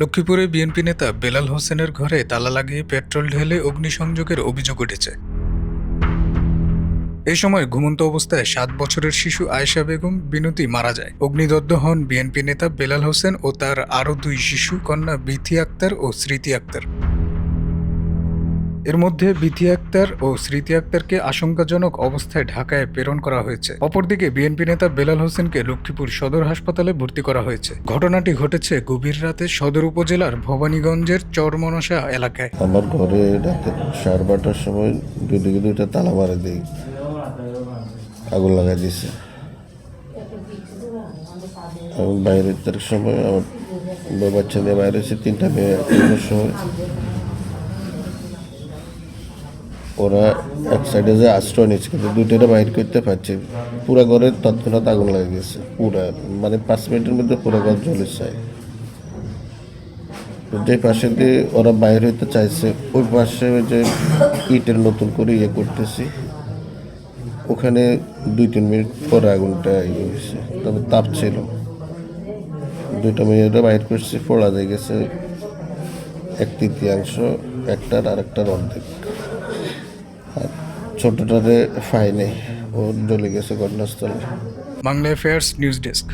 লক্ষ্মীপুরে বিএনপি নেতা বেলাল হোসেনের ঘরে তালা লাগিয়ে পেট্রোল ঢেলে অগ্নিসংযোগের অভিযোগ উঠেছে। এই সময় ঘুমন্ত অবস্থায় সাত বছরের শিশু আয়েশা বেগম বিনতি মারা যায়। অগ্নিদগ্ধ হন বিএনপি নেতা বেলাল হোসেন ও তার আরও দুই শিশু, কন্যা বিথি আক্তার ও স্মৃতি আক্তার। এর মধ্যে বিথি আক্তার ও স্মৃতি আক্তারকে আশঙ্কাজনক অবস্থায় ঢাকায় প্রেরণ করা হয়েছে। অপরদিকে বিএনপি নেতা বেলাল হোসেনকে লক্ষ্মীপুর সদর হাসপাতালে ভর্তি করা হয়েছে। ঘটনাটি ঘটেছে গভীর রাতে সদর উপজেলার ভবানীগঞ্জের চরমনসা এলাকায়। আমার ঘরে সাড়ে বারোটার সময় দুদিকে দুইটা তালা মারে দিই আগুন লাগাই দিয়েছে। আমি বাইরে তার সময় আমার বাচ্চা নিয়ে বাইরে তিনটা মেয়ে সময় ওরা এক সাইডে যে আশ্রয় নিচ্ছে কিন্তু দুইটারে বাইর করতে পারছে। পুরা ঘরে তৎক্ষণাৎ আগুন লাগে গেছে, পুরা। মানে পাঁচ মিনিটের মধ্যে পুরো ঘর জ্বলে যায়। যে পাশে দিয়ে ওরা বাইরে হইতে চাইছে, ওই পাশে যে ইটের নতুন করে ইয়ে করতেছি। ওখানে দুই, তিন মিনিট পরে আগুনটা ইয়ে হয়েছে তবে তাপ ছিল। দুইটা মেয়েরা বাইর করছি পড়া দিয়ে গেছে। এক তৃতীয়াংশ, একটার আর একটার অর্ধেক ছোটটারে ফাইনে ও জ্বলে গেছে ঘটনাস্থলে। Bangla affairs news desk